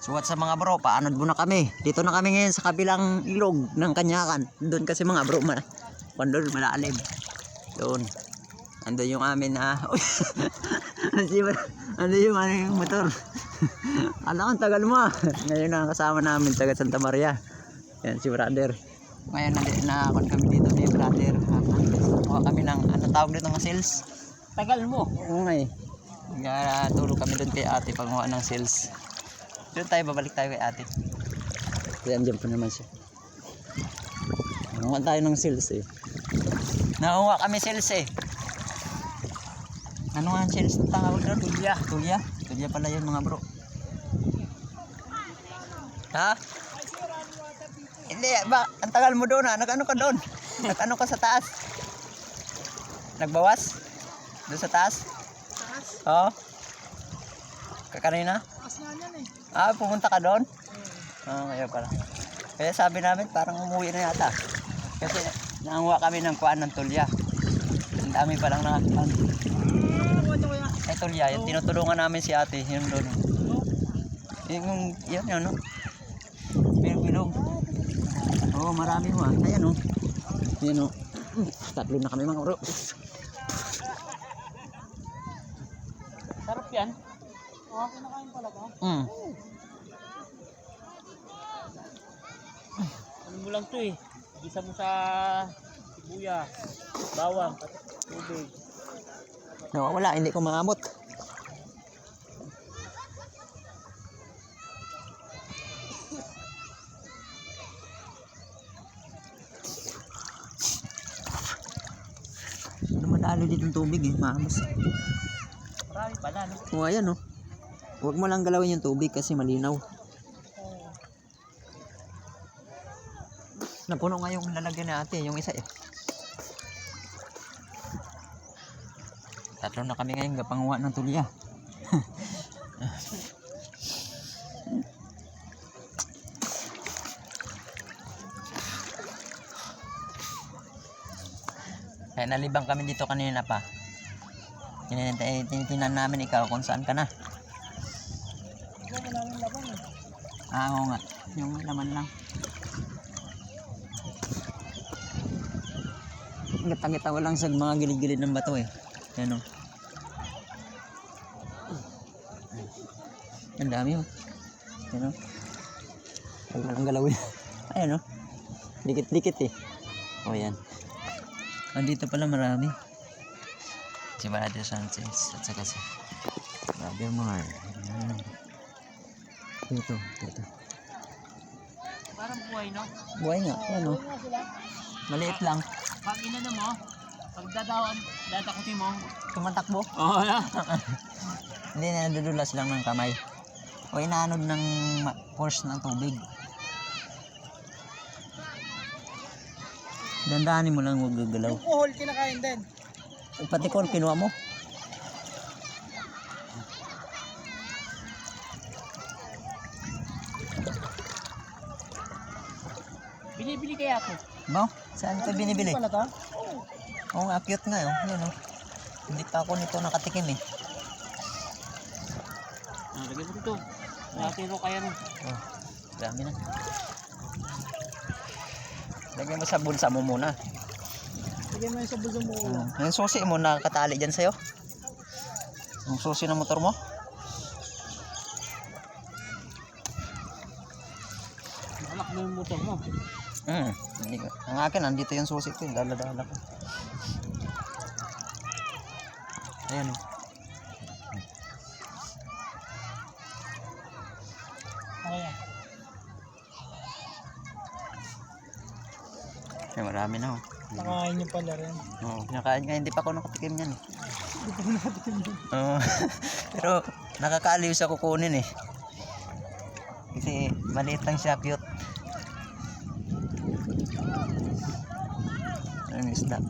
So what sa mga bro, paanod muna kami. Dito na kami ngayon sa kabilang ilog ng Kanyakan. Doon kasi mga bro, ma kung doon malalim. Doon. Ando yung amin na ano yung ano yung motor. Alam ang tagal mo. Ngayon na kasama namin taga Santa Maria. Yan si brother. Ngayon na na kon kami dito ni brother. Kuha kami ng ano tawag dito ng sales. Tagal mo. Oo nga eh. Nga tulog kami doon kay ate panguha ng sales. Doon tayo, babalik tayo kay ate. Kaya andyan pa naman siya. Nanguha tayo ng sales eh. Nanguha kami sales eh. Ano nga ang sales na tawag doon? Tulya. Tulya? Tulya pala yun mga bro. Ha? Hindi, ba? Ang tagal mo doon ha? Nag-ano ka doon? Nag-ano ka sa taas? Nagbawas? Doon sa taas? Taas. Oo. Kakanina? Taas nga yan eh. Ah, pumunta ka doon? Ah, ngayon pala. Kaya sabi namin, parang umuwi na yata. Kasi nanguha kami ng kuan ng tulya. Ang dami pa lang nakakita. Ano ano kaya? Ay, tulya, yung tinutulungan namin si ate, yung doon. Yung, yun, yun, no? Bilog-bilog. Oo, oh, marami mo ah. Ayan, oh. Yan, oh. Tatlo na kami mga bro. Sarap yan. Oo, kinakain pala ka. Mm. Ano mo lang to eh. Gisa mo sa sibuyas, bawang, tubig. Nawawala, hindi ko maamot. Ano madalo dito ng tubig eh, maamos. Marami pala no. O ayan oh. Huwag mo lang galawin yung tubig kasi malinaw. Napuno nga yung lalagyan na ate, yung isa eh. Tatlo na kami ngayon gapanguha ng tulya. Kaya nalibang kami dito kanina pa. Tinitinan namin ikaw kung saan ka na. Ito mo namin laban eh. Ah, oo nga. Yung laman lang. Gatang-gatawa lang sa mga gilid-gilid ng bato eh. Yan o. Ang dami oh. Yan o. Huwag mo lang galawin. Ayan o. Dikit-dikit eh. O yan. Andito pala marami. Si Brother Sanchez at saka si Brother Mar. Ayan. Dito, dito. Parang buhay no. Buhay nga, ano? Maliit lang. Pag inano mo, pag dadawan, dadakutin mo. Tumatakbo. Oo na. Hindi na nadudulas lang ng kamay. O inaanod ng force ng tubig. Dandahanin mo lang huwag gagalaw. Yung kuhol kinakain din. Pati kol, kinuha mo. Binibili kaya ako. Ba? Saan ito binibili? Pala ka? Oo nga, cute nga oh. Yan oh. Hindi pa ako nito nakatikim eh. Ah, lagyan mo dito. Nakatiro kaya no. Oh, dami na. Lagyan mo sa bulsa mo muna. Lagyan mo yung sa buso mo. Oh, yung susi mo nakatali dyan sa'yo. Yung susi ng motor mo. Alak mo yung motor mo. Hmm. Hindi ko. Ang akin, nandito yung susi ko. Dala-dala ko. Ayan oh. Kaya. Ay, marami na oh. Nakain niyo pala rin. Oo, kinakain nga. Hindi pa ako nakatikim yan eh. Oo. Pero nakakaaliw sa kukunin eh. Kasi maliit lang siya, cute. Ang isda. Ano?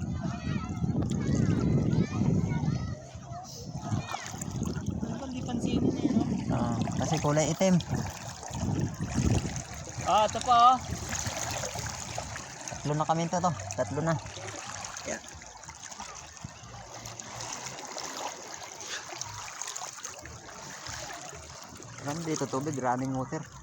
Oo, kasi kulay itim. Ah, ito pa oh. Tatlo na kami ito to. Tatlo na. Maganda dito tubig, running water.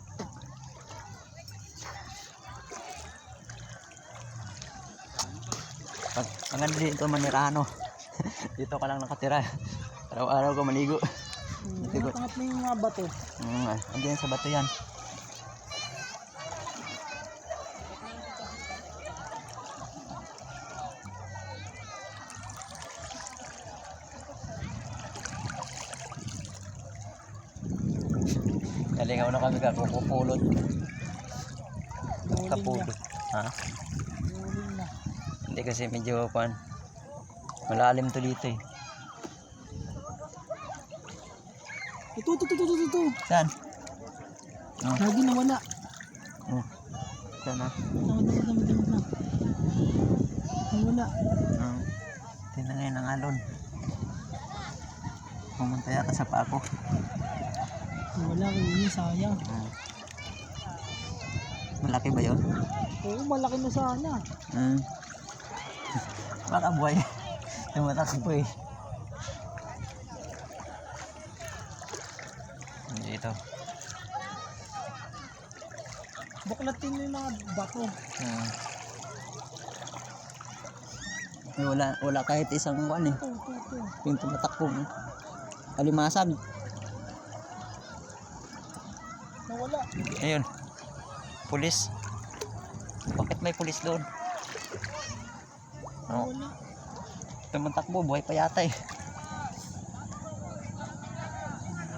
Maganda dito manirano. dito ka lang nakatira. Araw-araw ka maligo. Tigot. Tangat mo yung mga bato. Mm, ah, andiyan sa bato yan. Galingaw na kami kakukupulot. Kapulot. Ha? Na. Hindi kasi medyo pan. Malalim to dito eh. Ito, ito, ito, ito, ito. Saan? Oh, Lagi nawala. oh. Saan ah? Dami, dami, dami, dami na. Nawala. Oh. Tingnan ngayon ang alon. Pumunta yata sa pako. Nawala ko yun, sayang. Ah. Malaki ba yun? Oo, malaki na sana. Hmm. Baka buhay. Tumatakbo eh. Dito. Baklatin mo yung mga bato. Hmm. Wala, wala kahit isang kuan eh. Ito, ito, ito. Yung tumatakbo. Alimasag. Nawala. Ayun. Pulis. Bakit may pulis doon? No, tumatakbo. Buhay pa yata eh.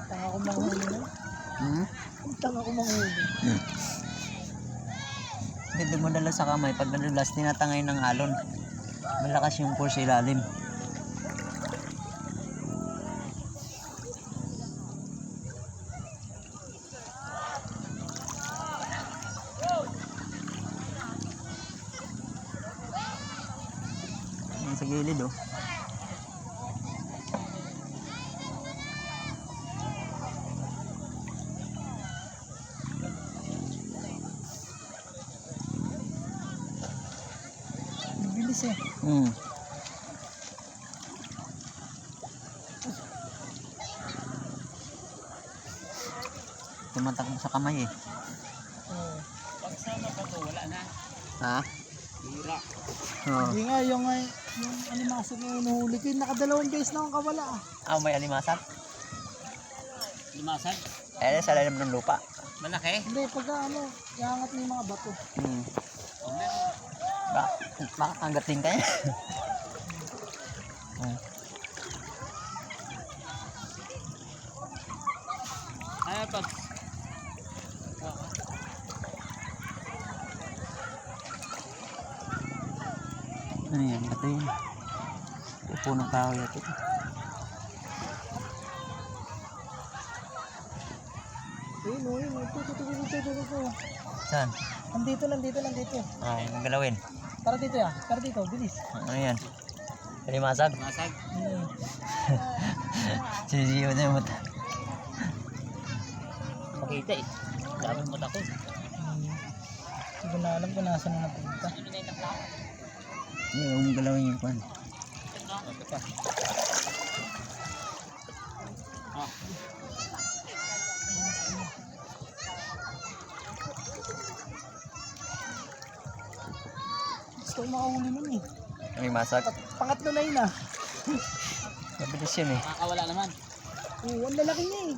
Tanga ko manghuli na. Hmm? Tanga ko manghuli. Hindi dumadala sa kamay. Pag nadulas, tinatangay ng alon. Malakas yung force ilalim. Yan sa gilid oh. Hmm. Tumatakbo sa kamay eh. Oo. Pagsama pa to, wala na. Ha? Hira. Oo. Hindi nga, yung, ay, yung animasok na inuhuli ko, yung nakadalawang beses na akong kawala ah. Ah, may alimasag? Limasag. Eh, sa lalim ng lupa. Malaki. Hindi, pagka ano, iangat mo yung mga bato. Hmm. Ba, baka kagating ka yan. Hmm. Kaya pag Ano yan? Bato yun. Ito, punong kahoy ito. Ayun, yun, oh. ito, ito, ito, ito, ito, ito, ito. Saan? Nandito, nandito, nandito. Ay, ang galawin. Tara dito ya, tara dito, bilis. Ano yan? Alimasag? limasag. Hmm. Sisiyo na yung mata. Makita eh. Daming mata ko. Hmm. Hindi ko na alam kung nasa na napunta. Yung ang galawin yung kwan. Ito pa. Ah, Gusto ko makahuli nun eh. Alimasag? Pat- Pangatlo na yun ah. Mabilis yun eh. makakawala naman. Oo, ang lalaki niya eh.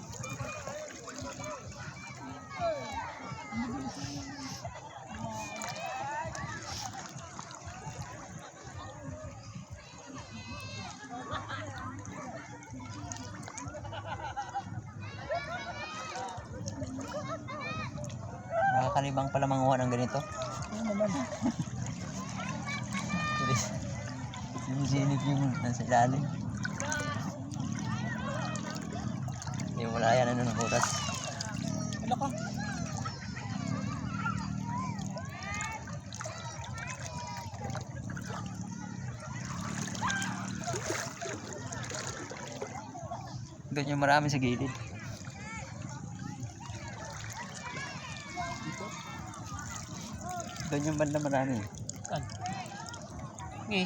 Nakakalibang pala manguha ng ganito. Oo naman. Bilis. Sinisilip yung nasa ilalim. Hindi mo wala yan ano ng oras. Wala ka. Doon yung marami sa gilid. Doon yung banda marami. Kan. Di,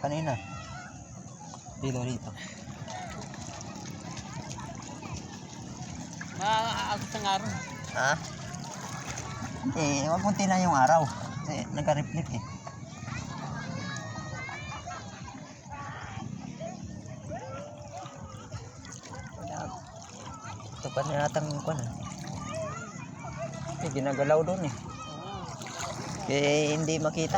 kanina. Dito, dito. Maaagos ang araw. Ha? Eh, wag mong tingnan yung araw. Kasi nagka-reflect eh. Ito pa na yata ang kwan ah. Eh, ginagalaw doon eh. Eh, hindi makita.